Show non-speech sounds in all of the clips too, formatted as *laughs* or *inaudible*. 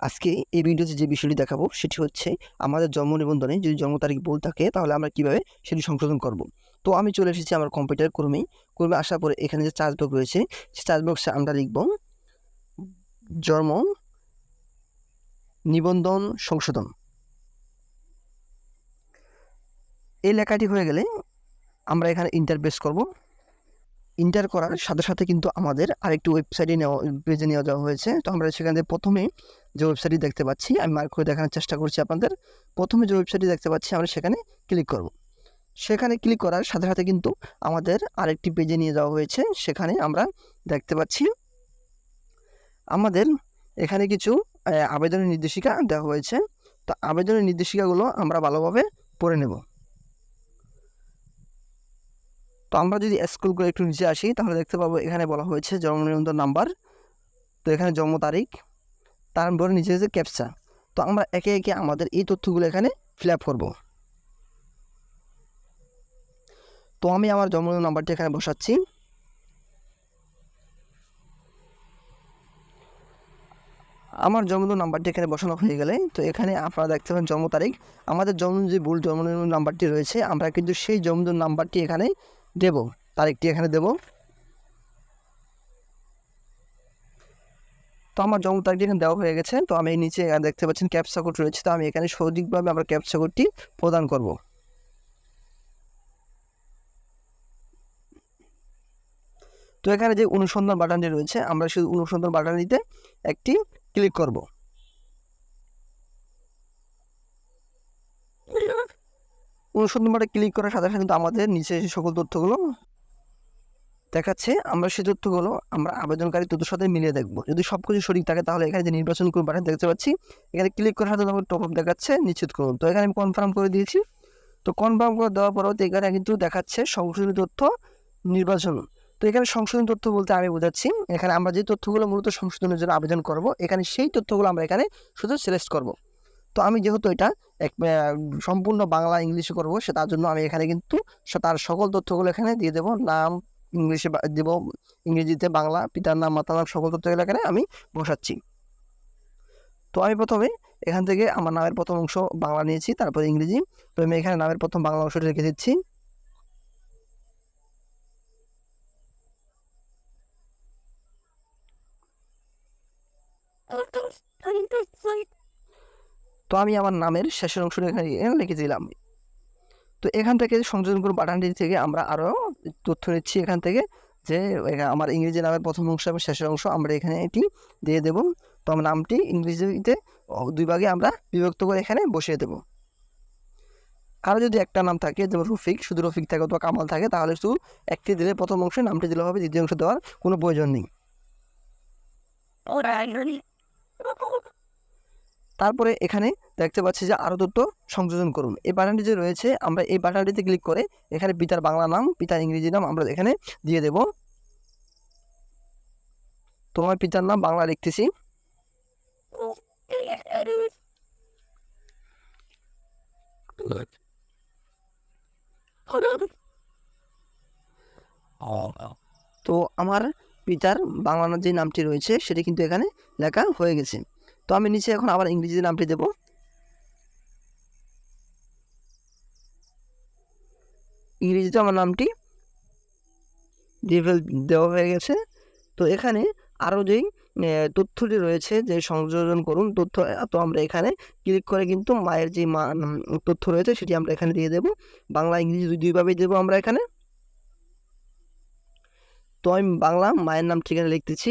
আজকে এই ভিডিওতে যে বিষয়টি দেখাবো সেটি হচ্ছে আমাদের জন্ম নিবন্ধনে যদি জন্ম তারিখ ভুল থাকে তাহলে আমরা কীভাবে সেটি সংশোধন করব। তো আমি চলে এসেছি আমার কম্পিউটার কর্মী কর্মে আসার পরে এখানে যে চার্জ বক্স রয়েছে সেই চার্জ বক্সে আমরা লিখব জন্ম নিবন্ধন সংশোধন। এই লেখাটি হয়ে গেলে আমরা এখানে ইন্টার প্রেস করব। ইন্টার করার সাথে সাথে কিন্তু আমাদের আরেকটি ওয়েবসাইটে নেওয়া পেজে নেওয়া যাওয়া হয়েছে। তো আমরা সেখানে প্রথমে যে ওয়েবসাইটটি দেখতে পাচ্ছি, আমি মার্ক করে দেখানোর চেষ্টা করছি আপনাদের। প্রথমে যে ওয়েবসাইটটি দেখতে পাচ্ছি, আমরা সেখানে ক্লিক করব। সেখানে ক্লিক করার সাথে সাথে কিন্তু আমাদের আরেকটি পেজে নিয়ে যাওয়া হয়েছে। সেখানে আমরা দেখতে পাচ্ছি, আমাদের এখানে কিছু আবেদনের নির্দেশিকা দেওয়া হয়েছে। তো আবেদনের নির্দেশিকাগুলো আমরা ভালোভাবে পড়ে নেব। তো আমরা যদি স্কুল করে একটু নিচে আসি, তাহলে দেখতে পাবো এখানে বলা হয়েছে জন্ম নিবন্ধন নাম্বার। তো এখানে জন্ম তারিখ তারপরে নিচে হচ্ছে ক্যাপচা তো আমরা একে একে আমাদের এই তথ্যগুলো এখানে ফিল আপ করব। তো আমি আমার জন্ম নাম্বারটি এখানে বসাচ্ছি। আমার জন্ম নাম্বারটি এখানে বসানো হয়ে গেলে, তো এখানে আপনারা দেখতে পাবেন জন্ম তারিখ। আমাদের জন্ম যে ভুল জন্ম নাম্বারটি রয়েছে, আমরা কিন্তু সেই জন্ম নাম্বারটি এখানে দেব, তারিখটি এখানে দেব। তো আমার জন্ম তারিখটি এখানে দেওয়া হয়ে গেছে, তো আমি নিচে দেখতে পাচ্ছেন ক্যাপসা কোড রয়েছে, তো আমি এখানে সঠিকভাবে আমার ক্যাপসা কোডটি প্রদান করব। তো এখানে যে অনুসন্ধান বাটনটি রয়েছে, আমরা সেই অনুসন্ধান বাটনটিতে একটি ক্লিক করব। অনুসন্ধান বাটনে ক্লিক করার সাথে সাথে কিন্তু আমাদের নিচে এসে সকল তথ্যগুলো দেখাচ্ছে, আমরা সেই তথ্যগুলো আমরা আবেদনকারী তথ্যের সাথে মিলিয়ে দেখব। যদি সব কিছু সঠিক থাকে তাহলে এখানে যে নির্বাচন করুন বাটন দেখতে পাচ্ছি, এখানে ক্লিক করার সাথে আমাকে টপ আপ দেখাচ্ছে, নিশ্চিত করুন। তো এখানে আমি কনফার্ম করে দিয়েছি। তো কনফার্ম করে দেওয়ার পরেও তো এখানে কিন্তু দেখাচ্ছে সংশোধিত তথ্য নির্বাচন। তো এখানে সংশোধন তথ্য বলতে আমি বোঝাচ্ছি, এখানে আমরা যে তথ্যগুলো মূলত সংশোধনের জন্য আবেদন করব, এখানে সেই তথ্যগুলো আমরা এখানে শুধু সিলেক্ট করব। তো আমি যেহেতু এটা এক সম্পূর্ণ বাংলা ইংলিশে করব, সে তার জন্য আমি এখানে কিন্তু তার সকল তথ্যগুলো এখানে দিয়ে দেবো। নাম ইংলিশে দেবো ইংরেজিতে বাংলা, পিতার নাম, মাতার নাম, সকল তথ্যগুলো এখানে আমি বসাচ্ছি। তো আমি প্রথমে এখান থেকে আমার নামের প্রথম অংশ বাংলা নিয়েছি, তারপর ইংরেজি। তো আমি এখানে নামের প্রথম বাংলা অংশটি রেখে দিচ্ছি। *laughs* তো আমি আমার নামের শেষের অংশটা এখানে লিখে দিলাম। তো এখান থেকে সংযোজন করুন বাটনটি থেকে আমরা আরও তথ্য নিচ্ছি এখান থেকে যে আমার ইংরেজি নামের প্রথম অংশ এবং শেষের অংশ আমরা এখানে এটি দিয়ে দেব। তো আমার নামটি ইংরেজিতে দুই ভাগে আমরা বিভক্ত করে এখানে বসিয়ে দেব। কারও যদি একটা নাম থাকে, যেমন রফিক, শুধু রফিক থাকে অথবা কামাল থাকে, তাহলে শুধু একটি দিলে প্রথম অংশে নামটি দিলে হবে, দ্বিতীয় অংশ দেওয়ার কোনো প্রয়োজন নেই। তারপরে এখানে দেখতে পাচ্ছি যে আরও তথ্য সংযোজন করুন। এই বাটনটি যে রয়েছে, আমরা এই বাটনটিতে ক্লিক করে এখানে পিতার বাংলা নাম, পিতার ইংরেজি নাম আমরা এখানে দিয়ে দেব। তোমার পিতার নাম বাংলা লিখতেছি। তো আমার পিতার বাংলা যে নামটি রয়েছে, সেটি কিন্তু এখানে লেখা হয়ে গেছে। তো আমি নিচে এখন আবার ইংরেজি নামটি দেব। ইংরেজিতে আমার নামটি ফেল দেওয়া হয়ে গেছে। তো এখানে আরও যেই তথ্যটি রয়েছে যে সংযোজন করুন তথ্য, তো আমরা এখানে ক্লিক করে কিন্তু মায়ের যে তথ্য রয়েছে সেটি আমরা এখানে দিয়ে দেব। বাংলা, ইংরেজি দুই, দুইভাবেই দেবো আমরা এখানে। তো আমি বাংলা মায়ের নাম ঠিকানা লিখতেছি।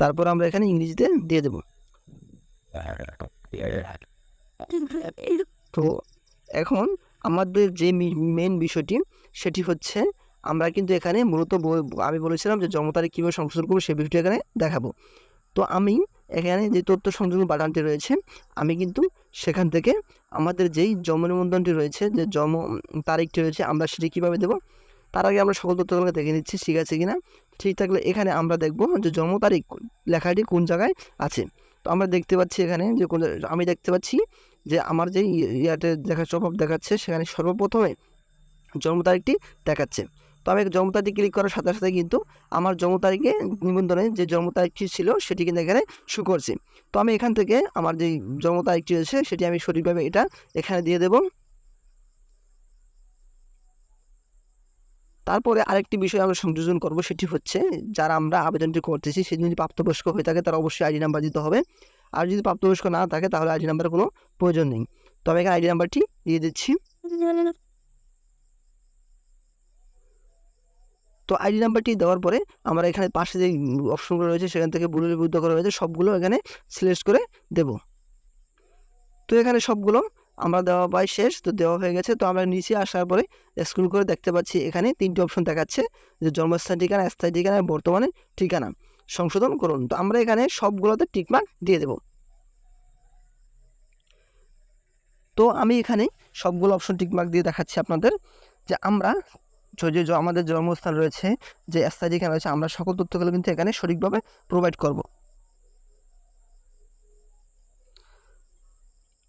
তারপর আমরা এখানে ইংরেজিতে দিয়ে দেব। তো এখন আমাদের যে মেন বিষয়টি, সেটি হচ্ছে আমরা কিন্তু এখানে মূলত আমি বলেছিলাম যে জন্ম তারিখ কীভাবে সংশোধন করব সেই বিষয়টি এখানে দেখাবো। তো আমি এখানে যে তথ্য সংযোজন বাটনটি রয়েছে, আমি কিন্তু সেখান থেকে আমাদের যেই জন্ম নিবন্ধনটি রয়েছে, যে জন্ম তারিখটি রয়েছে, আমরা সেটি কীভাবে দেবো তার আগে আমরা সকল তথ্যগুলো দেখে নিচ্ছি, ঠিক আছে কিনা? ঠিক থাকলে এখানে আমরা দেখব যে জন্ম তারিখ লেখাটি কোন জায়গায় আছে। তো আমরা দেখতে পাচ্ছি এখানে যে কোন, আমি দেখতে পাচ্ছি যে আমার যে ইয়াতে দেখা, স্বভাব দেখাচ্ছে, সেখানে সর্বপ্রথমে জন্ম তারিখটি দেখাচ্ছে। তো আমি জন্ম তারিখটি ক্লিক করার সাথে সাথে কিন্তু আমার জন্ম তারিখে নিবন্ধনে যে জন্ম তারিখটি ছিল, সেটি কিন্তু এখানে শু করছে। তো আমি এখান থেকে আমার যে জন্ম তারিখটি রয়েছে, সেটি আমি সঠিকভাবে এটা এখানে দিয়ে দেব। তারপরে আরেকটি বিষয় আমরা সংযোজন করব, সেটি হচ্ছে যারা আমরা আবেদনটি করতেছি, সে যদি প্রাপ্তবয়স্ক হয়ে থাকে তারা অবশ্যই আইডি নাম্বার দিতে হবে। আর যদি প্রাপ্তবয়স্ক না থাকে তাহলে আইডি নাম্বারের কোনো প্রয়োজন নেই। তো আমি এখানে আইডি নাম্বারটি দিয়ে দিচ্ছি। তো আইডি নাম্বারটি দেওয়ার পরে আমরা এখানে পাশে যে অপশনগুলো রয়েছে সেখান থেকে বুলের করা রয়েছে সবগুলো এখানে সিলেক্ট করে দেব। তো এখানে সবগুলো আমরা দেওয়া পাই শেষ, তো দেওয়া হয়ে গেছে। তো আমরা নিচে আসার পরে স্ক্রল করে দেখতে পাচ্ছি, এখানে তিনটি অপশন দেখাচ্ছে, যে জন্মস্থান ঠিকানা, স্থায়ী ঠিকানা, বর্তমানে ঠিকানা। সংশোধন করুন। তো আমরা এখানে সবগুলোতে টিকমার্ক দিয়ে দেব। তো আমি এখানে সবগুলো অপশন টিকমার্ক দিয়ে দেখাচ্ছি আপনাদের, যে আমরা যে আমাদের জন্মস্থান রয়েছে, যে, স্থায়ী ঠিকানা রয়েছে, আমরা সকল তথ্যগুলো কিন্তু এখানে সঠিকভাবে প্রোভাইড করব।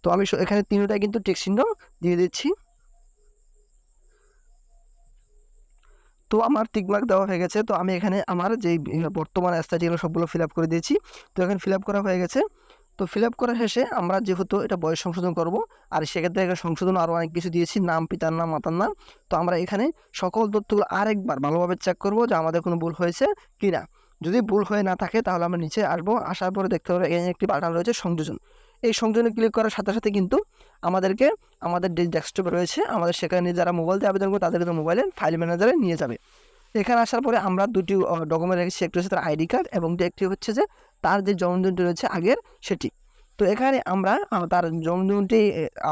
তো আমি এখানে তিনটাই কিন্তু টেক চিহ্ন দিয়ে দিচ্ছি। তো আমার টিকমার্ক দেওয়া হয়ে গেছে। তো আমি এখানে আমার যে বর্তমান ঠিকানা সবগুলো ফিল আপ করে দিয়েছি। তো এখানে ফিল আপ করা হয়ে গেছে। তো ফিল আপ করার শেষে আমরা যেহেতু এটা বয়স সংশোধন করব, আর সেক্ষেত্রে এখানে সংশোধন আরও অনেক কিছু দিয়েছি। নাম, পিতার নাম, মাতার নাম। তো আমরা এখানে সকল তথ্যগুলো আরেকবার ভালোভাবে চেক করব যে আমাদের কোনো ভুল হয়েছে কি না যদি ভুল হয়ে না থাকে তাহলে আমরা নিচে আসব। আসার পরে দেখতে পাবো এখানে একটি বাটন রয়েছে সংযোজন। এই সংযোজনে ক্লিক করার সাথে সাথে কিন্তু আমাদেরকে আমাদের ডেস্কটপে রয়েছে। আমাদের সেখানে যারা মোবাইল দিয়ে আবেদন করবে তাদের কিন্তু মোবাইলের ফাইল ম্যানেজারে নিয়ে যাবে। এখানে আসার পরে আমরা দুটি ডকুমেন্ট রেখেছি। একটি হচ্ছে তার আইডি কার্ড এবং একটি হচ্ছে যে তার যে জন্মদিনটি রয়েছে আগের সেটি। তো এখানে আমরা তার জন্মদিনটি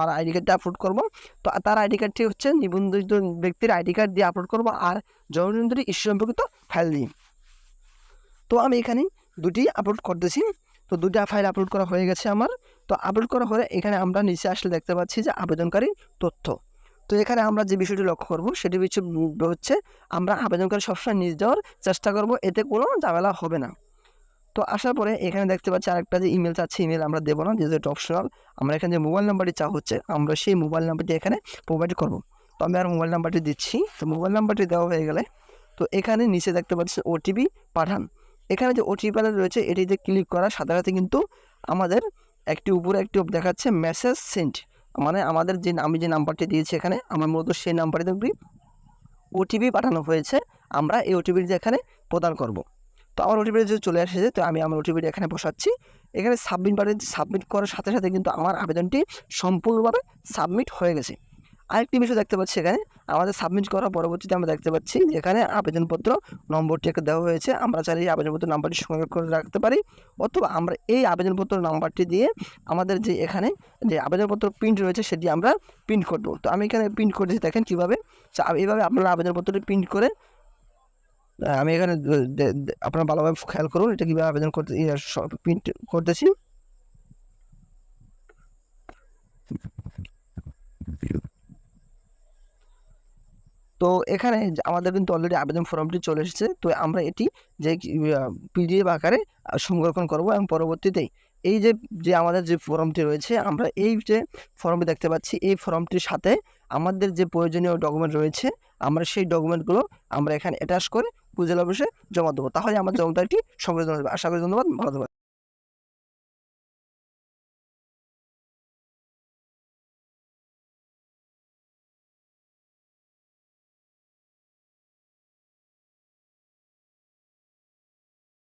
আর আইডি কার্ডটা আপলোড করব। তো তার আইডি কার্ডটি হচ্ছে নিবন্ধিত ব্যক্তির আইডি কার্ড দিয়ে আপলোড করব আর জন্মদিনটি ইস্যু সম্পর্কিত ফাইল দিয়ে। তো আমি এখানে দুটি আপলোড করতেছি। তো দুটা ফাইল আপলোড করা হয়ে গেছে আমার। তো আপলোড করা হলে এখানে আমরা নিচে আসলে দেখতে পাচ্ছি যে আবেদনকারী তথ্য। তো এখানে আমরা যে বিষয়টি লক্ষ্য করব সেটি হচ্ছে হচ্ছে আমরা আবেদনকারী সবসময় নিজ দেওয়ার চেষ্টা করব, এতে কোনো ঝামেলা হবে না। তো আসার পরে এখানে দেখতে পাচ্ছি আরেকটা যে ইমেল চাচ্ছে ইমেল আমরা দেবো না, যেহেতু অপশনাল আমরা এখানে যে মোবাইল নাম্বারটি চা হচ্ছে, আমরা সেই মোবাইল নাম্বারটি এখানে প্রোভাইড করব। তো আমি আর মোবাইল নাম্বারটি দিচ্ছি। তো মোবাইল নাম্বারটি দেওয়া হয়ে গেলে, তো এখানে নিচে দেখতে পাচ্ছি ওটিপি পাঠান। এখানে যে ওটিপি প্যানেল রয়েছে এটিতে ক্লিক করার সাথে সাথে কিন্তু আমাদের একটি উপরে একটি দেখাচ্ছে মেসেজ সেন্ট মানে আমাদের যে আমি যে নাম্বারটি দিয়েছি এখানে, আমার মূলত সেই নাম্বারে দেখবি। ওটিপি পাঠানো হয়েছে, আমরা এই ওটিপিটি এখানে প্রদান করব। তো আমার ওটিপি যদি চলে এসেছে, তো আমি আমার ওটিপিটি এখানে বসাচ্ছি। এখানে সাবমিট বাটন সাবমিট করার সাথে সাথে কিন্তু আমার আবেদনটি সম্পূর্ণভাবে সাবমিট হয়ে গেছে। আরেকটি বিষয় দেখতে পাচ্ছি এখানে। আমাদের সাবমিট করা পরবর্তীতে আমরা দেখতে পাচ্ছি যে এখানে আবেদনপত্র নম্বরটি একটা দেওয়া হয়েছে। আমরা চাইলে এই আবেদনপত্র নাম্বারটি সংগ্রহ করে রাখতে পারি অথবা আমরা এই আবেদনপত্র নাম্বারটি দিয়ে আমাদের যে এখানে যে আবেদনপত্র প্রিন্ট রয়েছে সেটি আমরা প্রিন্ট করব। তো আমি এখানে প্রিন্ট করেছি দেখেন কীভাবে। তো এইভাবে আপনারা আবেদনপত্রটি প্রিন্ট করে আমি এখানে আপনারা ভালোভাবে খেয়াল করুন এটা কীভাবে আবেদন করতে প্রিন্ট করতেছি। তো এখানে আমাদের কিন্তু অলরেডি আবেদন ফর্মটি চলে এসেছে। তো আমরা এটি যে পিডিএফ আকারে সংরক্ষণ করব এবং পরবর্তীতেই এই যে যে আমাদের যে ফর্মটি রয়েছে, আমরা এই যে ফর্মটি দেখতে পাচ্ছি, এই ফর্মটির সাথে আমাদের যে প্রয়োজনীয় ডকুমেন্ট রয়েছে, আমরা সেই ডকুমেন্টগুলো আমরা এখানে অ্যাটাচ করে পুজেল অফিসে জমা দেবো। তাহলে আমার সংরক্ষণ হবে আশা করি ধন্যবাদ। ভালো